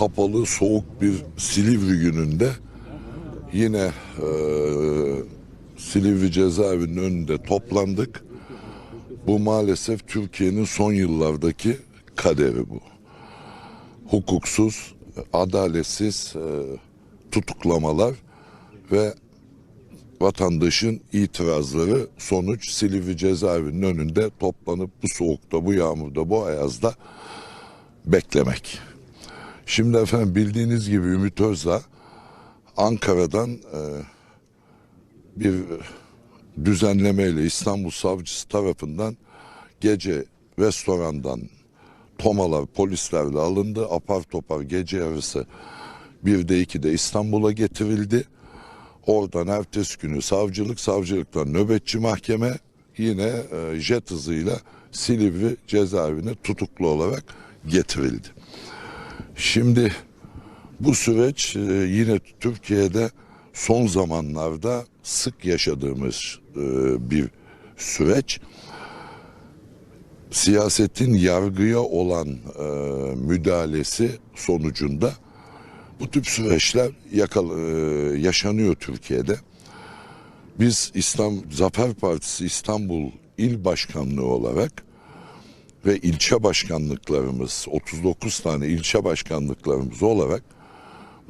kapalı, soğuk bir Silivri gününde yine e, Silivri cezaevinin önünde toplandık. Bu maalesef Türkiye'nin son yıllardaki kaderi bu. Hukuksuz, adaletsiz e, tutuklamalar ve vatandaşın itirazları sonuç Silivri cezaevinin önünde toplanıp bu soğukta, bu yağmurda, bu ayazda beklemek. Şimdi efendim bildiğiniz gibi Ümit Özdağ Ankara'dan e, bir düzenlemeyle İstanbul Savcısı tarafından gece restorandan tomalar polislerle alındı. Apar topar gece yarısı bir de iki de İstanbul'a getirildi. Oradan ertesi günü savcılık, savcılıktan nöbetçi mahkeme yine e, jet hızıyla Silivri cezaevine tutuklu olarak getirildi. Şimdi bu süreç e, yine Türkiye'de son zamanlarda sık yaşadığımız e, bir süreç. Siyasetin yargıya olan e, müdahalesi sonucunda bu tip süreçler yaşanıyor Türkiye'de. Biz İslam Zafer Partisi İstanbul İl Başkanlığı olarak ve ilçe başkanlıklarımız 39 tane ilçe başkanlıklarımız olarak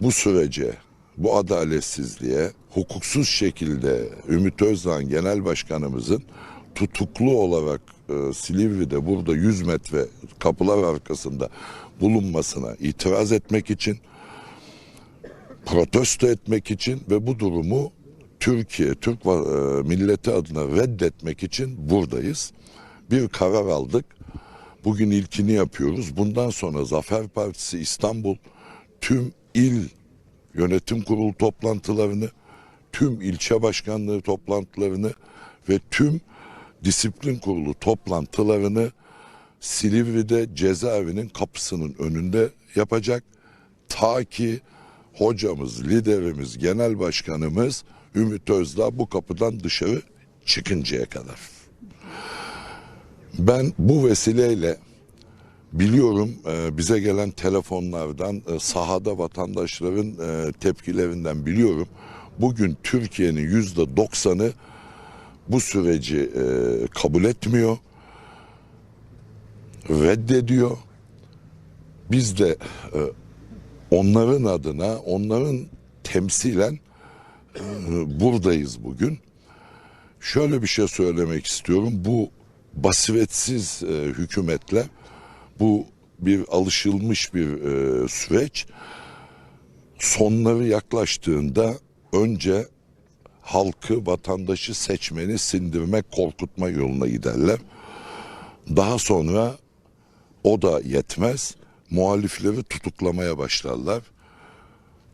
bu sürece, bu adaletsizliğe, hukuksuz şekilde Ümit Özdağ Genel Başkanımızın tutuklu olarak e, Silivri'de burada 100 metre kapılar arkasında bulunmasına itiraz etmek için protesto etmek için ve bu durumu Türkiye, Türk e, milleti adına reddetmek için buradayız. Bir karar aldık. Bugün ilkini yapıyoruz. Bundan sonra Zafer Partisi İstanbul tüm il yönetim kurulu toplantılarını, tüm ilçe başkanlığı toplantılarını ve tüm disiplin kurulu toplantılarını Silivri'de cezaevinin kapısının önünde yapacak. Ta ki hocamız, liderimiz, genel başkanımız Ümit Özdağ bu kapıdan dışarı çıkıncaya kadar. Ben bu vesileyle biliyorum e, bize gelen telefonlardan e, sahada vatandaşların e, tepkilerinden biliyorum. Bugün Türkiye'nin yüzde doksanı bu süreci kabul etmiyor, reddediyor. Biz de onların adına, onların temsilen buradayız bugün. Şöyle bir şey söylemek istiyorum. Bu basiretsiz e, hükümetle bu bir alışılmış bir e, süreç. Sonları yaklaştığında önce halkı, vatandaşı seçmeni sindirmek, korkutma yoluna giderler. Daha sonra o da yetmez. Muhalifleri tutuklamaya başlarlar.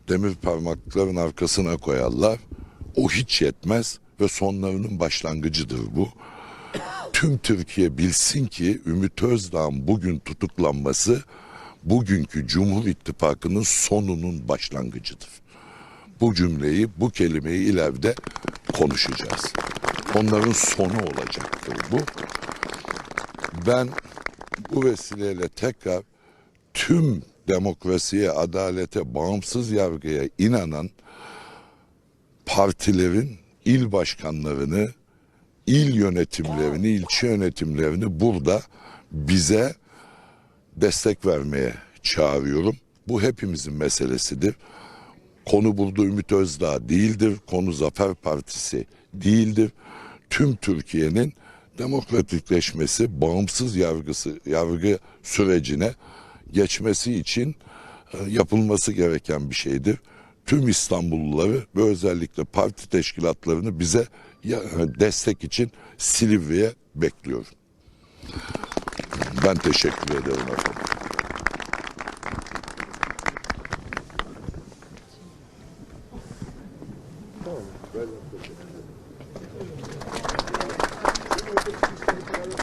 Demir parmakların arkasına koyarlar. O hiç yetmez ve sonlarının başlangıcıdır bu. Tüm Türkiye bilsin ki Ümit Özdağ'ın bugün tutuklanması bugünkü Cumhur İttifakı'nın sonunun başlangıcıdır. Bu cümleyi, bu kelimeyi ileride konuşacağız. Onların sonu olacaktır bu. Ben bu vesileyle tekrar tüm demokrasiye, adalete, bağımsız yargıya inanan partilerin il başkanlarını, il yönetimlerini, ilçe yönetimlerini burada bize destek vermeye çağırıyorum. Bu hepimizin meselesidir. Konu burada Ümit Özdağ değildir. Konu Zafer Partisi değildir. Tüm Türkiye'nin demokratikleşmesi, bağımsız yargısı, yargı sürecine geçmesi için e, yapılması gereken bir şeydir. Tüm İstanbulluları ve özellikle parti teşkilatlarını bize destek için Silivri'ye bekliyorum. Ben teşekkür ederim efendim.